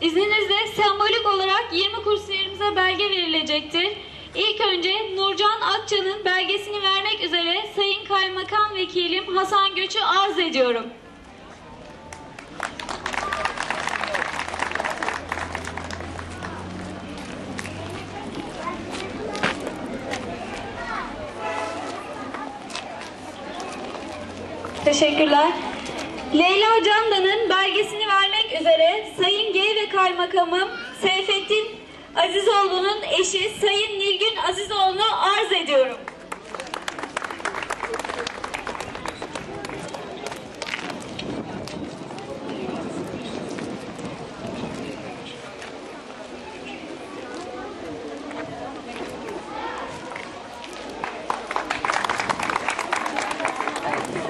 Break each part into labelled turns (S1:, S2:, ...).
S1: İzninizle sembolik olarak 20 kursiyerimize belge verilecektir. İlk önce Nurcan Akça'nın belgesini vermek üzere Sayın Kaymakam Vekilim Hasan Göç'ü arz ediyorum. Teşekkürler. Leyla Candan'ın belgesini vermek üzere Sayın G ve Kaymakamım Seyfettin Azizoğlu'nun eşi Sayın Nilgün Azizoğlu'nu arz ediyorum.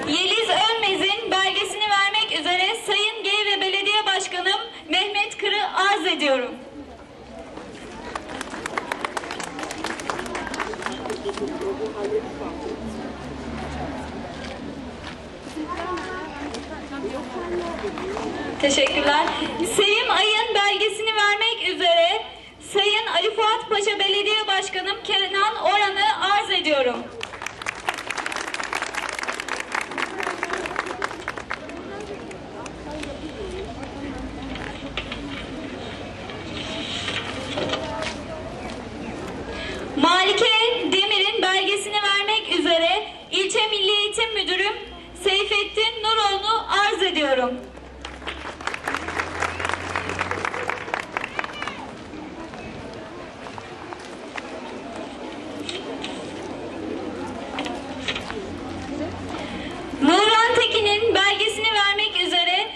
S1: Yeliz Ölmez'in belgesini vermek üzere Sayın G ve Belediye Başkanım Mehmet Kır'ı arz ediyorum. Teşekkürler. Sevim Ay'ın belgesini vermek üzere Sayın Ali Fuat Paşa Belediye Başkanım Kenan Oran'ı arz ediyorum. Malike Demir'in belgesini vermek üzere İlçe Milli Eğitim Müdürüm Seyfettin Nuroğlu'nu arz ediyorum. Nurhan Tekin'in belgesini vermek üzere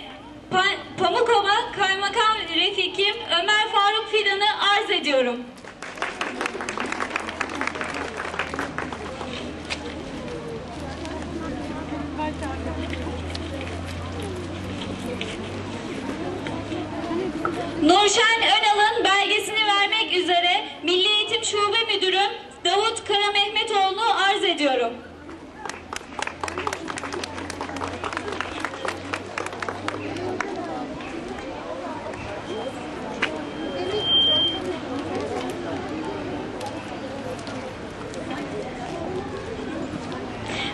S1: Pa- Pamukova Kaymakam Refikim Ömer Faruk Fidan'ı arz ediyorum. Nurşen Önal'ın belgesini vermek üzere Milli Eğitim Şube Müdürüm Davut Karamehmetoğlu'nu arz ediyorum.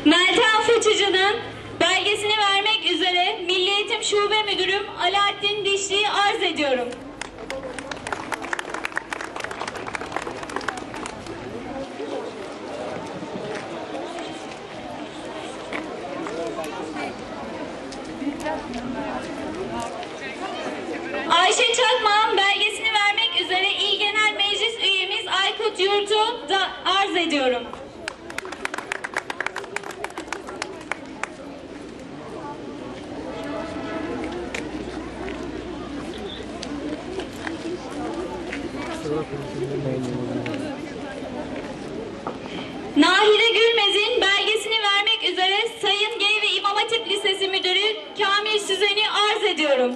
S1: Meltem Fıçıcı'nın belgesini vermek üzere Milli Eğitim Şube Müdürüm Alaaddin Dişli'yi arz ediyorum. Ayşe Çakmağ'ın belgesini vermek üzere İl Genel Meclis Aykut Yurt'u da arz ediyorum. Nahide Gülmez'in belgesini vermek üzere Sayın Gey ve İmam Hatip Lisesi Müdürü Kamil Süzen'i arz ediyorum.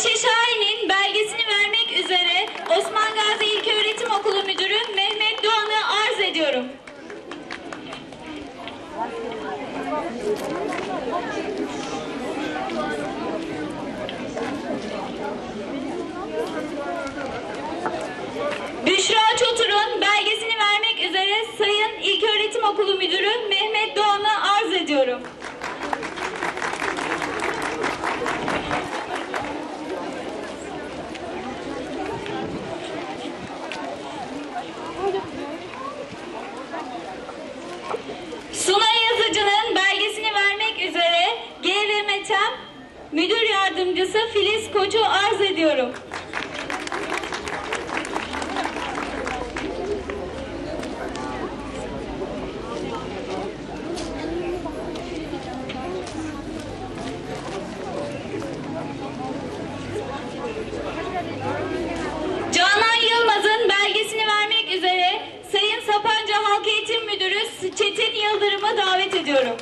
S1: Ayşe Şahin'in belgesini vermek üzere Osman Gazi İlköğretim Okulu Müdürü Mehmet Doğan'ı arz ediyorum. Büşra Çotur'un belgesini vermek üzere Sayın İlköğretim Okulu Müdürü Mehmet Doğan'ı arz ediyorum. Sunay Yazıcı'nın belgesini vermek üzere GVMTM Müdür Yardımcısı Filiz Koç'u arz ediyorum. Çetin Yıldırım'ı davet ediyorum.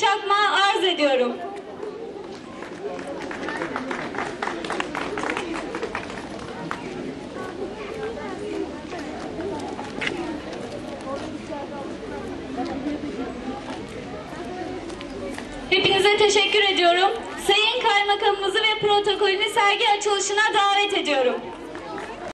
S1: Çakmak'a arz ediyorum. Hepinize teşekkür ediyorum. Sayın Kaymakamımızı ve protokolünü sergi açılışına davet ediyorum.